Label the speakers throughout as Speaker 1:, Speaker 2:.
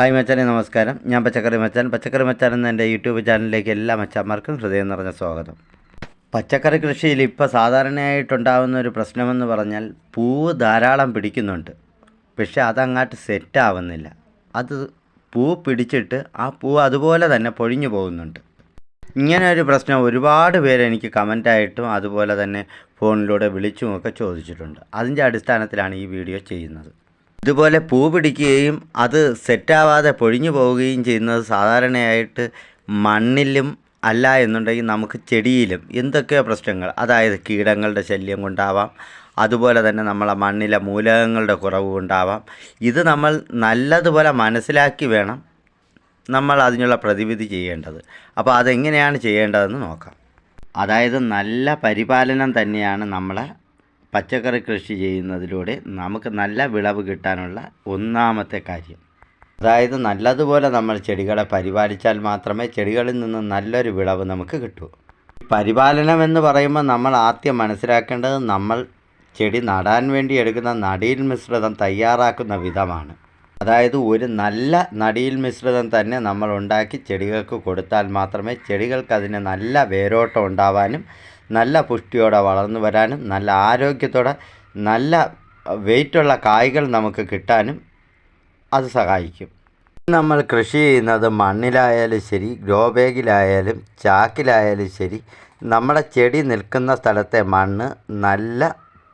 Speaker 1: Hi മച്ചാനെ നമസ്കാരം. ഞാൻ പച്ചക്കറി മച്ചാൻ. പച്ചക്കറി മച്ചാൻ എന്ന എന്റെ യൂട്യൂബ് ചാനലിലേക്ക് എല്ലാ മച്ചാന്മാർക്കും ഹൃദയം നിറഞ്ഞ സ്വാഗതം. പച്ചക്കറി കൃഷിയിൽ ഇപ്പോൾ സാധാരണയായിട്ടുണ്ടാകുന്ന ഒരു പ്രശ്നമെന്ന് പറഞ്ഞാൽ പൂവ് ധാരാളം പിടിക്കുന്നുണ്ട്. പക്ഷേ അതങ്ങാട്ട് സെറ്റാവുന്നില്ല അത് പൂ പിടിച്ചിട്ട് ആ പൂ അതുപോലെ തന്നെ പൊഴിഞ്ഞു പോകുന്നുണ്ട്. ഇങ്ങനെ ഒരു പ്രശ്നം ഒരുപാട് പേര് എനിക്ക് കമന്റായിട്ടും അതുപോലെ തന്നെ ഫോണിലൂടെ വിളിച്ചുമൊക്കെ ചോദിച്ചിട്ടുണ്ട്. അതിന്റെ അടിസ്ഥാനത്തിലാണ് ഈ വീഡിയോ ചെയ്യുന്നത്. ഇതുപോലെ പൂ പിടിക്കുകയും അത് സെറ്റാവാതെ പൊഴിഞ്ഞു പോവുകയും ചെയ്യുന്നത് സാധാരണയായിട്ട് മണ്ണിലും അല്ല എന്നുണ്ടെങ്കിൽ നമുക്ക് ചെടിയിലും എന്തൊക്കെയോ പ്രശ്നങ്ങൾ. അതായത് കീടങ്ങളുടെ ശല്യം കൊണ്ടാവാം. അതുപോലെ തന്നെ നമ്മളെ മണ്ണിലെ മൂലകങ്ങളുടെ കുറവ് കൊണ്ടാവാം. ഇത് നമ്മൾ നല്ലതുപോലെ മനസ്സിലാക്കി വേണം നമ്മൾ അതിനുള്ള പ്രതിവിധി ചെയ്യേണ്ടത്. അപ്പോൾ അതെങ്ങനെയാണ് ചെയ്യേണ്ടതെന്ന് നോക്കാം. അതായത് നല്ല പരിപാലനം തന്നെയാണ് നമ്മളെ പച്ചക്കറി കൃഷി ചെയ്യുന്നതിലൂടെ നമുക്ക് നല്ല വിളവ് കിട്ടാനുള്ള ഒന്നാമത്തെ കാര്യം. അതായത് നല്ലതുപോലെ നമ്മൾ ചെടികളെ പരിപാലിച്ചാൽ മാത്രമേ ചെടികളിൽ നിന്ന് നല്ലൊരു വിളവ് നമുക്ക് കിട്ടൂ. പരിപാലനം എന്ന് പറയുമ്പോൾ നമ്മൾ ആദ്യം മനസ്സിലാക്കേണ്ടത് നമ്മൾ ചെടി നടാൻ വേണ്ടി എടുക്കുന്ന നടീൽ മിശ്രിതം തയ്യാറാക്കുന്ന വിധമാണ്. അതായത് ഒരു നല്ല നടീൽ മിശ്രിതം തന്നെ നമ്മൾ ഉണ്ടാക്കി ചെടികൾക്ക് കൊടുത്താൽ മാത്രമേ ചെടികൾക്ക് അതിന് നല്ല വേരോട്ടം ഉണ്ടാവാനും നല്ല പുഷ്ടിയോടെ വളർന്നു വരാനും നല്ല ആരോഗ്യത്തോടെ നല്ല വെയിറ്റുള്ള കായ്കൾ നമുക്ക് കിട്ടാനും അത് സഹായിക്കും. നമ്മൾ കൃഷി ചെയ്യുന്നത് മണ്ണിലായാലും ശരി ഗ്രോ ബാഗിലായാലും ചാക്കിലായാലും ശരി നമ്മുടെ ചെടി നിൽക്കുന്ന സ്ഥലത്തെ മണ്ണ് നല്ല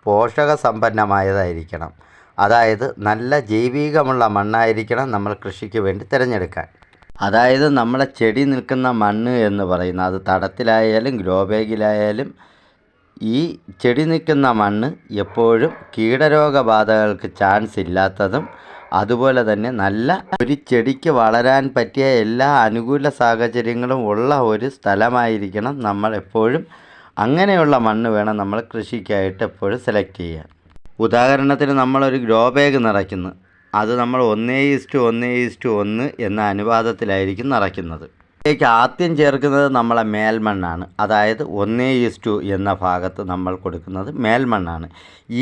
Speaker 1: പോഷക സമ്പന്നമായതായിരിക്കണം അതായത് നല്ല ജൈവികമുള്ള മണ്ണായിരിക്കണം നമ്മൾ കൃഷിക്ക് വേണ്ടി തിരഞ്ഞെടുക്കാൻ. അതായത് നമ്മളെ ചെടി നിൽക്കുന്ന മണ്ണ് എന്ന് പറയുന്നത് അത് തടത്തിലായാലും ഗ്രോ ബാഗിലായാലും ഈ ചെടി നിൽക്കുന്ന മണ്ണ് എപ്പോഴും കീടരോഗബാധകൾക്ക് ചാൻസ് ഇല്ലാത്തതും അതുപോലെ തന്നെ നല്ല ഒരു ചെടിക്ക് വളരാൻ പറ്റിയ എല്ലാ അനുകൂല സാഹചര്യങ്ങളും ഉള്ള ഒരു സ്ഥലമായിരിക്കണം നമ്മൾ എപ്പോഴും. അങ്ങനെയുള്ള മണ്ണ് വേണം നമ്മൾ കൃഷിക്കായിട്ട് എപ്പോഴും സെലക്ട് ചെയ്യാൻ. ഉദാഹരണത്തിന് നമ്മളൊരു ഗ്രോ ബാഗ് നിറയ്ക്കുന്നു. അത് നമ്മൾ ഒന്നേ ഈസ്റ്റു ഒന്നേ ഈസ്റ്റു ഒന്ന് എന്ന അനുപാതത്തിലായിരിക്കും നിറയ്ക്കുന്നത് ഇതിലേക്ക് ആദ്യം ചേർക്കുന്നത് നമ്മളെ മേൽമണ്ണാണ്. അതായത് ഒന്നേ ഈസ്റ്റു എന്ന ഭാഗത്ത് നമ്മൾ കൊടുക്കുന്നത് മേൽമണ്ണാണ്.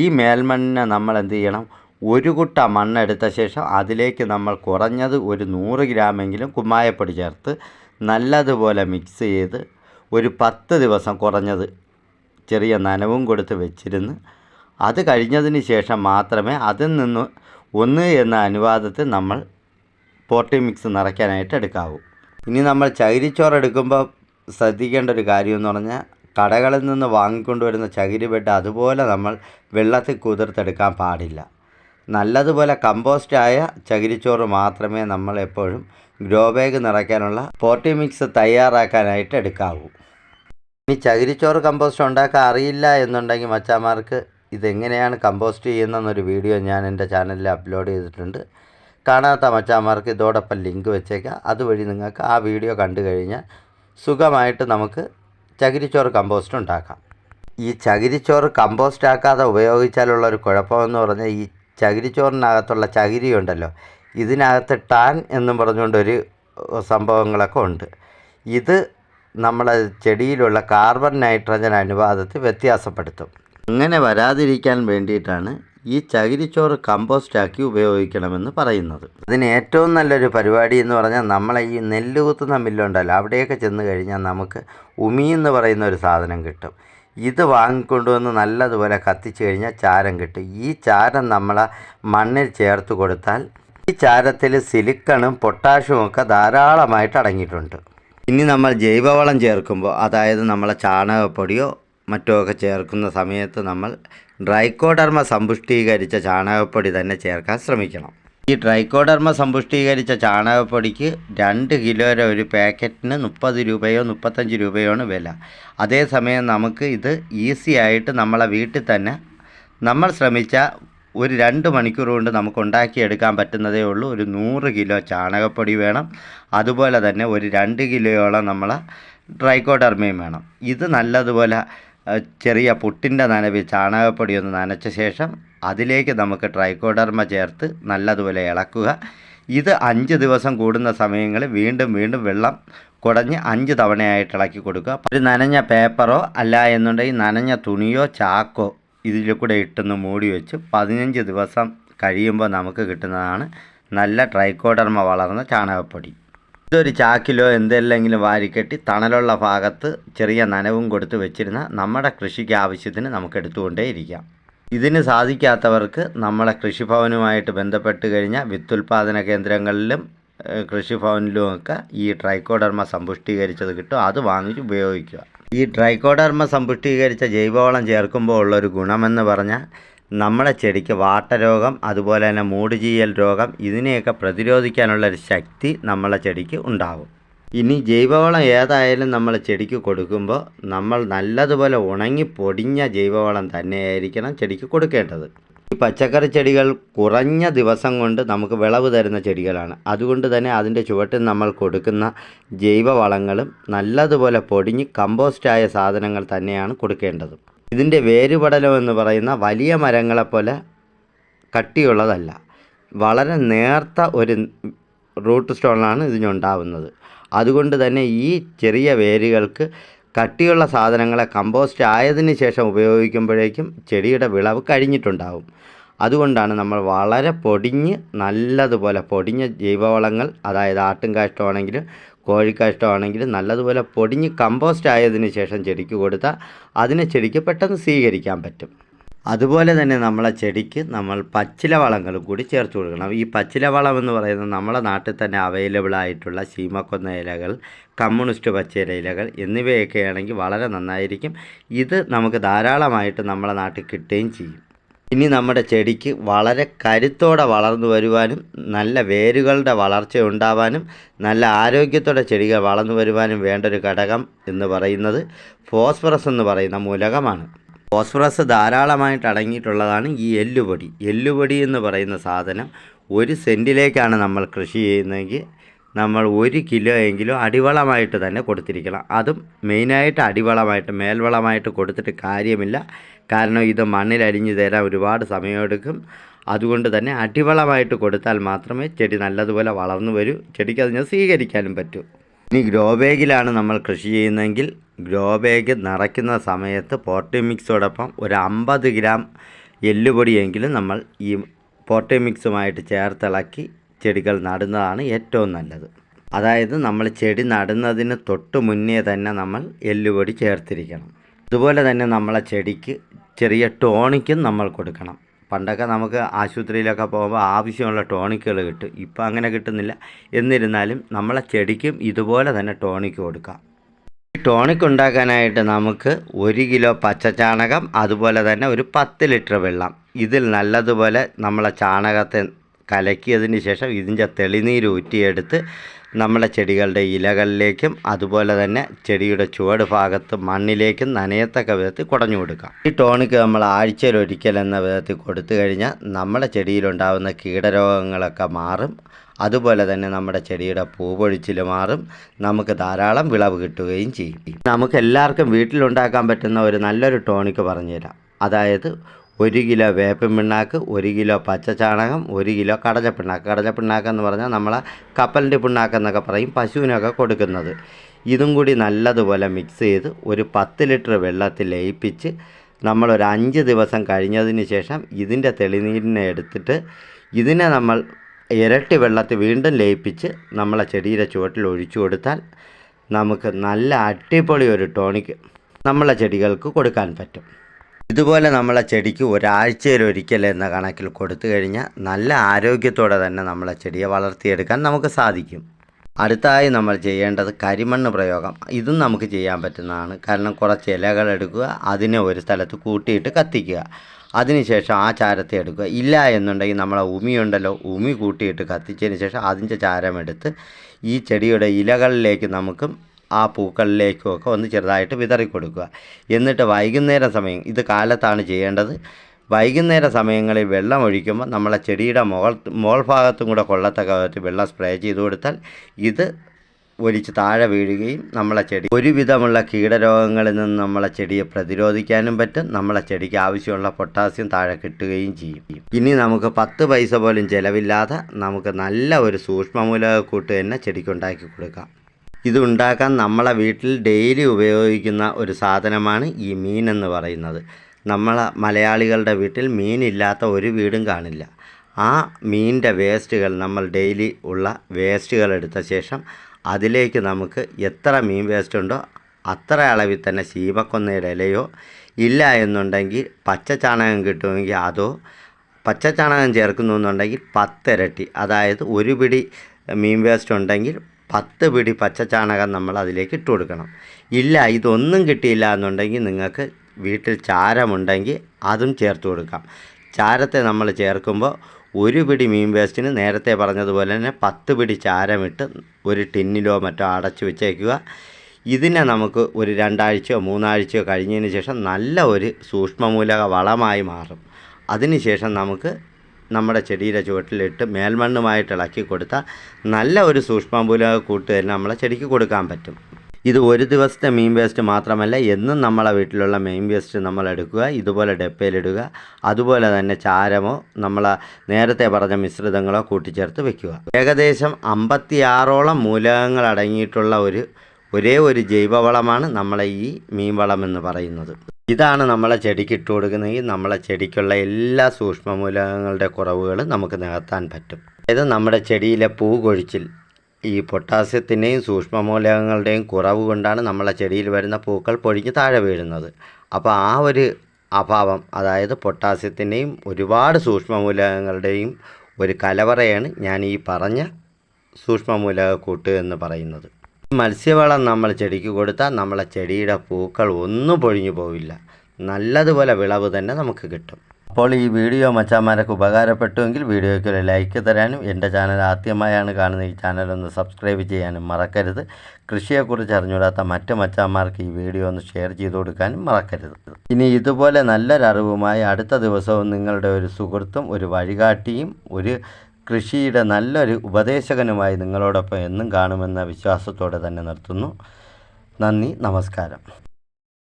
Speaker 1: ഈ മേൽമണ്ണിനെ നമ്മൾ എന്ത് ചെയ്യണം? ഒരു കുട്ട മണ്ണെടുത്ത ശേഷം അതിലേക്ക് നമ്മൾ കുറഞ്ഞത് ഒരു നൂറ് ഗ്രാമെങ്കിലും കുമ്മായപ്പൊടി ചേർത്ത് നല്ലതുപോലെ മിക്സ് ചെയ്ത് ഒരു പത്ത് ദിവസം കുറഞ്ഞത് ചെറിയ നനവും കൊടുത്ത് വെച്ചിരുന്ന് അത് കഴിഞ്ഞതിന് ശേഷം മാത്രമേ അതിൽ നിന്ന് ഒന്ന് എന്ന അനുവാദത്തിൽ നമ്മൾ പോട്ടി മിക്സ് നിറയ്ക്കാനായിട്ട് എടുക്കാവൂ. ഇനി നമ്മൾ ചകിരിച്ചോറ് എടുക്കുമ്പോൾ ശ്രദ്ധിക്കേണ്ട ഒരു കാര്യം എന്ന് പറഞ്ഞാൽ കടകളിൽ നിന്ന് വാങ്ങിക്കൊണ്ടുവരുന്ന ചകിരി ബെഡ് അതുപോലെ നമ്മൾ വെള്ളത്തിൽ കുതിർത്തെടുക്കാൻ പാടില്ല. നല്ലതുപോലെ കമ്പോസ്റ്റായ ചകിരിച്ചോറ് മാത്രമേ നമ്മൾ എപ്പോഴും ഗ്രോ ബാഗ് നിറയ്ക്കാനുള്ള പോട്ടി മിക്സ് തയ്യാറാക്കാനായിട്ട് എടുക്കാവൂ. ഇനി ചകിരിച്ചോറ് കമ്പോസ്റ്റ് ഉണ്ടാക്കാൻ അറിയില്ല എന്നുണ്ടെങ്കിൽ മച്ചാമാർക്ക് ഇതെങ്ങനെയാണ് കമ്പോസ്റ്റ് ചെയ്യുന്നതെന്നൊരു വീഡിയോ ഞാൻ എന്റെ ചാനലിൽ അപ്ലോഡ് ചെയ്തിട്ടുണ്ട്. കാണാത്ത മച്ചാന്മാർക്ക് ഇതോടൊപ്പം ലിങ്ക് വെച്ചേക്കാം. അതുവഴി നിങ്ങൾക്ക് ആ വീഡിയോ കണ്ടു കഴിഞ്ഞാൽ സുഖമായിട്ട് നമുക്ക് ചകിരിച്ചോറ് കമ്പോസ്റ്റ് ഉണ്ടാക്കാം. ഈ ചകിരിച്ചോറ് കമ്പോസ്റ്റ് ആക്കാതെ ഉപയോഗിച്ചാലുള്ള ഒരു കുഴപ്പമെന്ന് പറഞ്ഞാൽ ഈ ചകിരിച്ചോറിനകത്തുള്ള ചകിരി ഉണ്ടല്ലോ ഇതിനകത്ത് ടാൻ എന്നും പറഞ്ഞുകൊണ്ടൊരു സംഭവങ്ങളൊക്കെ ഉണ്ട്. ഇത് നമ്മളെ ചെടിയിലുള്ള കാർബൺ നൈട്രജൻ അനുപാതത്തിൽ വ്യത്യാസപ്പെടുത്തും. അങ്ങനെ വരാതിരിക്കാൻ വേണ്ടിയിട്ടാണ് ഈ ചകിരിച്ചോറ് കമ്പോസ്റ്റാക്കി ഉപയോഗിക്കണമെന്ന് പറയുന്നത്. അതിന് ഏറ്റവും നല്ലൊരു പരിപാടി എന്ന് പറഞ്ഞാൽ നമ്മളെ ഈ നെല്ല് കുത്തുന്ന മില്ലുണ്ടല്ലോ അവിടെയൊക്കെ ചെന്ന് കഴിഞ്ഞാൽ നമുക്ക് ഉമി എന്ന് പറയുന്ന ഒരു സാധനം കിട്ടും. ഇത് വാങ്ങിക്കൊണ്ടുവന്ന് നല്ലതുപോലെ കത്തിച്ച് കഴിഞ്ഞാൽ ചാരം കിട്ടും. ഈ ചാരം നമ്മളെ മണ്ണിൽ ചേർത്ത് കൊടുത്താൽ ഈ ചാരത്തിൽ സിലിക്കണും പൊട്ടാഷും ഒക്കെ ധാരാളമായിട്ട് അടങ്ങിയിട്ടുണ്ട്. ഇനി നമ്മൾ ജൈവവളം ചേർക്കുമ്പോൾ അതായത് നമ്മളെ ചാണകപ്പൊടിയോ മറ്റോ ഒക്കെ ചേർക്കുന്ന സമയത്ത് നമ്മൾ ഡ്രൈക്കോഡർമ സമ്പുഷ്ടീകരിച്ച ചാണകപ്പൊടി തന്നെ ചേർക്കാൻ ശ്രമിക്കണം. ഈ ഡ്രൈക്കോഡർമ സമ്പുഷ്ടീകരിച്ച ചാണകപ്പൊടിക്ക് രണ്ട് കിലോയുടെ ഒരു പാക്കറ്റിന് മുപ്പത് രൂപയോ മുപ്പത്തഞ്ച് രൂപയോ ആണ് വില. അതേസമയം നമുക്ക് ഇത് ഈസി ആയിട്ട് നമ്മളെ വീട്ടിൽ തന്നെ നമ്മൾ ശ്രമിച്ച ഒരു രണ്ട് മണിക്കൂർ കൊണ്ട് നമുക്ക് ഉണ്ടാക്കിയെടുക്കാൻ പറ്റുന്നതേ ഉള്ളൂ. ഒരു നൂറ് കിലോ ചാണകപ്പൊടി വേണം. അതുപോലെ തന്നെ ഒരു രണ്ട് കിലോയോളം നമ്മൾ ഡ്രൈക്കോഡർമയും വേണം. ഇത് നല്ലതുപോലെ ചെറിയ പുട്ടിന്റെ നനവിൽ ചാണകപ്പൊടി ഒന്ന് നനച്ച ശേഷം അതിലേക്ക് നമുക്ക് ട്രൈക്കോഡർമ ചേർത്ത് നല്ലതുപോലെ ഇളക്കുക. ഇത് അഞ്ച് ദിവസം കൂടുന്ന സമയങ്ങളിൽ വീണ്ടും വീണ്ടും വെള്ളം കുടഞ്ഞ് അഞ്ച് തവണയായിട്ട് ഇളക്കി കൊടുക്കുക. ഒരു നനഞ്ഞ പേപ്പറോ അല്ല എന്നുണ്ടെങ്കിൽ നനഞ്ഞ തുണിയോ ചാക്കോ ഇതിൽ കൂടെ ഇട്ടൊന്ന് മൂടി വെച്ച് പതിനഞ്ച് ദിവസം കഴിയുമ്പോൾ നമുക്ക് കിട്ടുന്നതാണ് നല്ല ട്രൈക്കോഡർമ വളർന്ന ചാണകപ്പൊടി. ഇതൊരു ചാക്കിലോ എന്തെല്ലെങ്കിലും വാരിക്കെട്ടി തണലുള്ള ഭാഗത്ത് ചെറിയ നനവും കൊടുത്ത് വെച്ചിരുന്ന നമ്മുടെ കൃഷിക്ക് ആവശ്യത്തിന് നമുക്ക് എടുത്തുകൊണ്ടേ ഇരിക്കാം. ഇതിന് സാധിക്കാത്തവർക്ക് നമ്മളെ കൃഷിഭവനുമായിട്ട് ബന്ധപ്പെട്ട് കഴിഞ്ഞാൽ വിത്തുൽപാദന കേന്ദ്രങ്ങളിലും കൃഷിഭവനിലും ഒക്കെ ഈ ട്രൈക്കോഡർമ സമ്പുഷ്ടീകരിച്ചത് കിട്ടും. അത് വാങ്ങിച്ച് ഉപയോഗിക്കുക. ഈ ട്രൈക്കോഡർമ സമ്പുഷ്ടീകരിച്ച ജൈവവളം ചേർക്കുമ്പോൾ ഉള്ളൊരു ഗുണമെന്ന് പറഞ്ഞാൽ നമ്മുടെ ചെടിക്ക് വാട്ടരോഗം അതുപോലെ തന്നെ മൂടുചീയൽ രോഗം ഇതിനെയൊക്കെ പ്രതിരോധിക്കാനുള്ളൊരു ശക്തി നമ്മളെ ചെടിക്ക് ഉണ്ടാകും ഇനി ജൈവവളം ഏതായാലും നമ്മൾ ചെടിക്ക് കൊടുക്കുമ്പോൾ നമ്മൾ നല്ലതുപോലെ ഉണങ്ങി പൊടിഞ്ഞ ജൈവവളം തന്നെയായിരിക്കണം ചെടിക്ക് കൊടുക്കേണ്ടത്. ഈ പച്ചക്കറി ചെടികൾ കുറഞ്ഞ ദിവസം കൊണ്ട് നമുക്ക് വിളവ് തരുന്ന ചെടികളാണ്. അതുകൊണ്ട് തന്നെ അതിന്റെ ചുവട്ടിൽ നമ്മൾ കൊടുക്കുന്ന ജൈവവളങ്ങളും നല്ലതുപോലെ പൊടിഞ്ഞ് കമ്പോസ്റ്റായ സാധനങ്ങൾ തന്നെയാണ് കൊടുക്കേണ്ടത്. ഇതിന്റെ വേരുപടലം എന്ന് പറയുന്ന വലിയ മരങ്ങളെപ്പോലെ കട്ടിയുള്ളതല്ല. വളരെ നേർത്ത ഒരു റൂട്ട് സ്റ്റോണാണ് ഇതിനുണ്ടാവുന്നത് അതുകൊണ്ട് തന്നെ ഈ ചെറിയ വേരുകൾക്ക് കട്ടിയുള്ള സാധനങ്ങളെ കമ്പോസ്റ്റ് ആയതിനു ശേഷം ഉപയോഗിക്കുമ്പോഴേക്കും ചെടിയുടെ വിളവ് കഴിഞ്ഞിട്ടുണ്ടാവും. അതുകൊണ്ടാണ് നമ്മൾ വളരെ പൊടിഞ്ഞ് നല്ലതുപോലെ പൊടിഞ്ഞ ജൈവവളങ്ങൾ അതായത് ആട്ടും കാഷ്ടമാണെങ്കിലും കോഴിക്കാഷ്ടമാണെങ്കിലും നല്ലതുപോലെ പൊടിഞ്ഞ് കമ്പോസ്റ്റ് ആയതിനു ശേഷം ചെടിക്ക് കൊടുത്താൽ അതിനെ ചെടിക്ക് പെട്ടെന്ന് സ്വീകരിക്കാൻ പറ്റും. അതുപോലെ തന്നെ നമ്മളെ ചെടിക്ക് നമ്മൾ പച്ചില വളങ്ങൾ കൂടി ചേർത്ത് കൊടുക്കണം. ഈ പച്ചില വളം എന്ന് പറയുന്നത് നമ്മുടെ നാട്ടിൽ തന്നെ അവൈലബിൾ ആയിട്ടുള്ള ശീമക്കൊന്ന ഇലകൾ കമ്മ്യൂണിസ്റ്റ് പച്ചില ഇലകൾ എന്നിവയൊക്കെ ആണെങ്കിൽ വളരെ നന്നായിരിക്കും. ഇത് നമുക്ക് ധാരാളമായിട്ട് നമ്മളെ നാട്ടിൽ കിട്ടുകയും ചെയ്യും. ഇനി നമ്മുടെ ചെടിക്ക് വളരെ കരുത്തോടെ വളർന്നു വരുവാനും നല്ല വേരുകളുടെ വളർച്ച ഉണ്ടാവാനും നല്ല ആരോഗ്യത്തോടെ ചെടികൾ വളർന്നു വരുവാനും വേണ്ട ഒരു ഘടകം എന്ന് പറയുന്നത് ഫോസ്ഫറസ് എന്ന് പറയുന്ന മൂലകമാണ്. ഫോസ്ഫറസ് ധാരാളമായിട്ട് അടങ്ങിയിട്ടുള്ളതാണ് ഈ എല്ലുപൊടി. എല്ലുപൊടി എന്ന് പറയുന്ന സാധനം ഒരു സെന്റിലേക്കാണ് നമ്മൾ കൃഷി ചെയ്യുന്നതെങ്കിൽ നമ്മൾ ഒരു കിലോ എങ്കിലും അടിവളമായിട്ട് തന്നെ കൊടുത്തിരിക്കണം. അതും മെയിനായിട്ട് അടിവളമായിട്ട് മേൽവളമായിട്ട് കൊടുത്തിട്ട് കാര്യമില്ല. കാരണം ഇത് മണ്ണിലരിഞ്ഞ് തരാൻ ഒരുപാട് സമയമെടുക്കും. അതുകൊണ്ട് തന്നെ അടിവളമായിട്ട് കൊടുത്താൽ മാത്രമേ ചെടി നല്ലതുപോലെ വളർന്നു വരൂ. ചെടിക്ക് അതിനെ സ്വീകരിക്കാനും പറ്റൂ. ഇനി ഗ്രോ ബാഗിലാണ് നമ്മൾ കൃഷി ചെയ്യുന്നതെങ്കിൽ ഗ്രോ ബാഗ് നിറയ്ക്കുന്ന സമയത്ത് പോട്ടി മിക്സോടൊപ്പം ഒരു അമ്പത് ഗ്രാം എല്ലുപൊടിയെങ്കിലും നമ്മൾ ഈ പോട്ടി മിക്സുമായിട്ട് ചേർത്തിളക്കി ചെടികൾ നടുന്നതാണ് ഏറ്റവും നല്ലത്. അതായത് നമ്മൾ ചെടി നടുന്നതിന് തൊട്ട് മുന്നേ തന്നെ നമ്മൾ എല്ലുപൊടി ചേർത്തിരിക്കണം. അതുപോലെ തന്നെ നമ്മളെ ചെടിക്ക് ചെറിയ ടോണിക്കും നമ്മൾ കൊടുക്കണം. പണ്ടൊക്കെ നമുക്ക് ആശുപത്രിയിലൊക്കെ പോകുമ്പോൾ ആവശ്യമുള്ള ടോണിക്കുകൾ കിട്ടും. ഇപ്പം അങ്ങനെ കിട്ടുന്നില്ല. എന്നിരുന്നാലും നമ്മളെ ചെടിക്കും ഇതുപോലെ തന്നെ ടോണിക്ക് കൊടുക്കാം. ഈ ടോണിക് ഉണ്ടാക്കാനായിട്ട് നമുക്ക് ഒരു കിലോ പച്ചച്ചാണകം അതുപോലെ തന്നെ ഒരു പത്ത് ലിറ്റർ വെള്ളം. ഇതിൽ നല്ലതുപോലെ നമ്മളെ ചാണകത്തെ കലക്കിയതിന് ശേഷം ഇതിന്റെ തെളിനീര് ഊറ്റിയെടുത്ത് നമ്മളെ ചെടികളുടെ ഇലകളിലേക്കും അതുപോലെ തന്നെ ചെടിയുടെ ചുവട് ഭാഗത്ത് മണ്ണിലേക്കും നനയത്തക്ക വിധത്തിൽ കുടഞ്ഞു കൊടുക്കാം. ഈ ടോണിക്ക് നമ്മൾ ആഴ്ചയിൽ ഒരിക്കൽ എന്ന വിധത്തിൽ കൊടുത്തു കഴിഞ്ഞാൽ നമ്മളെ ചെടിയിലുണ്ടാകുന്ന കീടരോഗങ്ങളൊക്കെ മാറും. അതുപോലെ തന്നെ നമ്മുടെ ചെടിയുടെ പൂപൊഴിച്ചിൽ മാറും. നമുക്ക് ധാരാളം വിളവ് കിട്ടുകയും ചെയ്യും. നമുക്ക് എല്ലാവർക്കും വീട്ടിലുണ്ടാക്കാൻ പറ്റുന്ന ഒരു നല്ലൊരു ടോണിക്ക് പറഞ്ഞുതരാം. അതായത് ഒരു കിലോ വേപ്പൻ പിണ്ണാക്ക് ഒരു കിലോ പച്ച ചാണകം ഒരു കിലോ കടല പിണ്ണാക്ക്. കടല പിണ്ണാക്ക് എന്ന് പറഞ്ഞാൽ നമ്മളെ കപ്പലിന്റെ പിണ്ണാക്ക് എന്നൊക്കെ പറയും പശുവിനൊക്കെ കൊടുക്കുന്നത്. ഇതും കൂടി നല്ലതുപോലെ മിക്സ് ചെയ്ത് ഒരു പത്ത് ലിറ്റർ വെള്ളത്തിൽ ലയിപ്പിച്ച് നമ്മളൊരു അഞ്ച് ദിവസം കഴിഞ്ഞതിന് ശേഷം ഇതിന്റെ തെളിനീരിനെ എടുത്തിട്ട് ഇതിനെ നമ്മൾ ഇരട്ടി വെള്ളത്തിൽ വീണ്ടും ലയിപ്പിച്ച് നമ്മളെ ചെടിയുടെ ചുവട്ടിൽ ഒഴിച്ചു കൊടുത്താൽ നമുക്ക് നല്ല അടിപൊളി ഒരു ടോണിക്ക് നമ്മളെ ചെടികൾക്ക് കൊടുക്കാൻ പറ്റും. ഇതുപോലെ നമ്മളെ ചെടിക്ക് ഒരാഴ്ചയിൽ ഒരിക്കൽ എന്ന കണക്കിൽ കൊടുത്തു കഴിഞ്ഞാൽ നല്ല ആരോഗ്യത്തോടെ തന്നെ നമ്മളെ ചെടിയെ വളർത്തിയെടുക്കാൻ നമുക്ക് സാധിക്കും. അടുത്തായി നമ്മൾ ചെയ്യേണ്ടത് കരിമണ്ണ് പ്രയോഗം. ഇതും നമുക്ക് ചെയ്യാൻ പറ്റുന്നതാണ്. കാരണം കുറച്ച് ഇലകൾ എടുക്കുക അതിനെ ഒരു സ്ഥലത്ത് കൂട്ടിയിട്ട് കത്തിക്കുക. അതിനുശേഷം ആ ചാരത്തെ എടുക്കുക. ഇല്ല എന്നുണ്ടെങ്കിൽ നമ്മളെ ഉമിയുണ്ടല്ലോ ഉമി കൂട്ടിയിട്ട് കത്തിച്ചതിന് ശേഷം അതിന്റെ ചാരമെടുത്ത് ഈ ചെടിയുടെ ഇലകളിലേക്ക് നമുക്കും ആ പൂക്കളിലേക്കും ഒക്കെ ഒന്ന് ചെറുതായിട്ട് വിതറി കൊടുക്കുക എന്നിട്ട് വൈകുന്നേര സമയം ഇത് കാലത്താണ് ചെയ്യേണ്ടത്. വൈകുന്നേര സമയങ്ങളിൽ വെള്ളം ഒഴിക്കുമ്പോൾ നമ്മളെ ചെടിയുടെ മുകൾ മോൾ ഭാഗത്തും കൂടെ കൊള്ളത്തക്ക വിധത്തിൽ വെള്ളം സ്പ്രേ ചെയ്ത് കൊടുത്താൽ ഇത് ഒലിച്ച് താഴെ വീഴുകയും നമ്മളെ ചെടി ഒരുവിധമുള്ള കീടരോഗങ്ങളിൽ നിന്ന് നമ്മളെ ചെടിയെ പ്രതിരോധിക്കാനും പറ്റും. നമ്മളെ ചെടിക്ക് ആവശ്യമുള്ള പൊട്ടാസ്യം താഴെ കിട്ടുകയും ചെയ്യും. ഇനി നമുക്ക് പത്ത് പൈസ പോലും ചിലവില്ലാതെ നമുക്ക് നല്ല ഒരു സൂക്ഷ്മമൂലകൂട്ട് തന്നെ ചെടിക്ക് ഉണ്ടാക്കി കൊടുക്കാം. ഇത് ഉണ്ടാക്കാൻ നമ്മളെ വീട്ടിൽ ഡെയിലി ഉപയോഗിക്കുന്ന ഒരു സാധനമാണ് ഈ മീൻ എന്ന് പറയുന്നത്. നമ്മളെ മലയാളികളുടെ വീട്ടിൽ മീനില്ലാത്ത ഒരു വീടും കാണില്ല. ആ മീനിന്റെ വേസ്റ്റുകൾ നമ്മൾ ഡെയിലി ഉള്ള വേസ്റ്റുകൾ എടുത്ത ശേഷം അതിലേക്ക് നമുക്ക് എത്ര മീൻ വേസ്റ്റ് ഉണ്ടോ അത്ര അളവിൽ തന്നെ ശീമക്കൊന്നയുടെ ഇലയോ ഇല്ല എന്നുണ്ടെങ്കിൽ പച്ച ചാണകം കിട്ടുമെങ്കിൽ അതോ പച്ച ചാണകം ചേർക്കുന്നു എന്നുണ്ടെങ്കിൽ പത്തിരട്ടി അതായത് ഒരു പിടി മീൻ വേസ്റ്റ് ഉണ്ടെങ്കിൽ പത്ത് പിടി പച്ച ചാണകം നമ്മൾ അതിലേക്ക് ഇട്ട് കൊടുക്കണം. ഇല്ല ഇതൊന്നും കിട്ടിയില്ല എന്നുണ്ടെങ്കിൽ നിങ്ങൾക്ക് വീട്ടിൽ ചാരമുണ്ടെങ്കിൽ അതും ചേർത്ത് കൊടുക്കാം. ചാരത്തെ നമ്മൾ ചേർക്കുമ്പോൾ ഒരു പിടി മീൻ വേസ്റ്റിന് നേരത്തെ പറഞ്ഞതുപോലെ തന്നെ പത്ത് പിടി ചാരമിട്ട് ഒരു ടിന്നിലോ മറ്റോ അടച്ചു വെച്ചേക്കുക. ഇതിനെ നമുക്ക് ഒരു രണ്ടാഴ്ചയോ മൂന്നാഴ്ചയോ കഴിഞ്ഞതിന് ശേഷം നല്ല ഒരു സൂക്ഷ്മമൂലക വളമായി മാറും. അതിനുശേഷം നമുക്ക് നമ്മുടെ ചെടിയുടെ ചുവട്ടിലിട്ട് മേൽമണ്ണുമായിട്ട് ഇളക്കി കൊടുത്താൽ നല്ല ഒരു സൂക്ഷ്മമൂലക കൂട്ട് തന്നെ നമ്മളെ ചെടിക്ക് കൊടുക്കാൻ പറ്റും. ഇത് ഒരു ദിവസത്തെ മീൻ വേസ്റ്റ് മാത്രമല്ല എന്നും നമ്മളെ വീട്ടിലുള്ള മീൻ വേസ്റ്റ് നമ്മൾ എടുക്കുക ഇതുപോലെ ഡപ്പയിലിടുക അതുപോലെ തന്നെ ചാരമോ നമ്മൾ നേരത്തെ പറഞ്ഞ മിശ്രിതങ്ങളോ കൂട്ടിച്ചേർത്ത് വെക്കുക. ഏകദേശം അമ്പത്തിയാറോളം മൂലകങ്ങൾ അടങ്ങിയിട്ടുള്ള ഒരു ഒരേ ഒരു ജൈവവളമാണ് നമ്മളെ ഈ മീൻ വളം എന്ന് പറയുന്നത്. ഇതാണ് നമ്മളെ ചെടിക്ക് ഇട്ട് കൊടുക്കുന്നതെങ്കിൽ നമ്മളെ ചെടിക്കുള്ള എല്ലാ സൂക്ഷ്മമൂലകങ്ങളുടെ കുറവുകൾ നമുക്ക് നികത്താൻ പറ്റും. അതായത് നമ്മുടെ ചെടിയിലെ പൂ കൊഴിച്ചിൽ ഈ പൊട്ടാസ്യത്തിന്റെയും സൂക്ഷ്മമൂലകങ്ങളുടെയും കുറവ് കൊണ്ടാണ് നമ്മളെ ചെടിയിൽ വരുന്ന പൂക്കൾ പൊഴിഞ്ഞ് താഴെ വീഴുന്നത്. അപ്പോൾ ആ ഒരു അഭാവം അതായത് പൊട്ടാസ്യത്തിന്റെയും ഒരുപാട് സൂക്ഷ്മമൂലകങ്ങളുടെയും ഒരു കലവറയാണ് ഞാൻ ഈ പറഞ്ഞ സൂക്ഷ്മമൂലക കൂട്ട് എന്ന് പറയുന്നത്. മത്സ്യവളം നമ്മൾ ചെടിക്ക് കൊടുത്താൽ നമ്മളെ ചെടിയുടെ പൂക്കൾ ഒന്നും പൊഴിഞ്ഞു പോവില്ല. നല്ലതുപോലെ വിളവ് തന്നെ നമുക്ക് കിട്ടും. അപ്പോൾ ഈ വീഡിയോ മച്ചാമാരൊക്കെ ഉപകാരപ്പെട്ടുവെങ്കിൽ വീഡിയോയ്ക്ക് ഒരു ലൈക്ക് തരാനും എന്റെ ചാനൽ ആദ്യമായാണ് കാണുന്ന ഈ ചാനൽ ഒന്ന് സബ്സ്ക്രൈബ് ചെയ്യാനും മറക്കരുത്. കൃഷിയെക്കുറിച്ച് അറിഞ്ഞുകൂടാത്ത മറ്റ് മച്ചാന്മാർക്ക് ഈ വീഡിയോ ഒന്ന് ഷെയർ ചെയ്ത് കൊടുക്കാനും മറക്കരുത്. ഇനി ഇതുപോലെ നല്ലൊരറിവുമായി അടുത്ത ദിവസവും നിങ്ങളുടെ ഒരു സുഹൃത്തും ഒരു വഴികാട്ടിയും ഒരു കൃഷിയുടെ നല്ലൊരു ഉപദേശകനുമായി നിങ്ങളോടൊപ്പം എന്നും കാണുമെന്ന വിശ്വാസത്തോടെ തന്നെ നിർത്തുന്നു. നന്ദി നമസ്കാരം.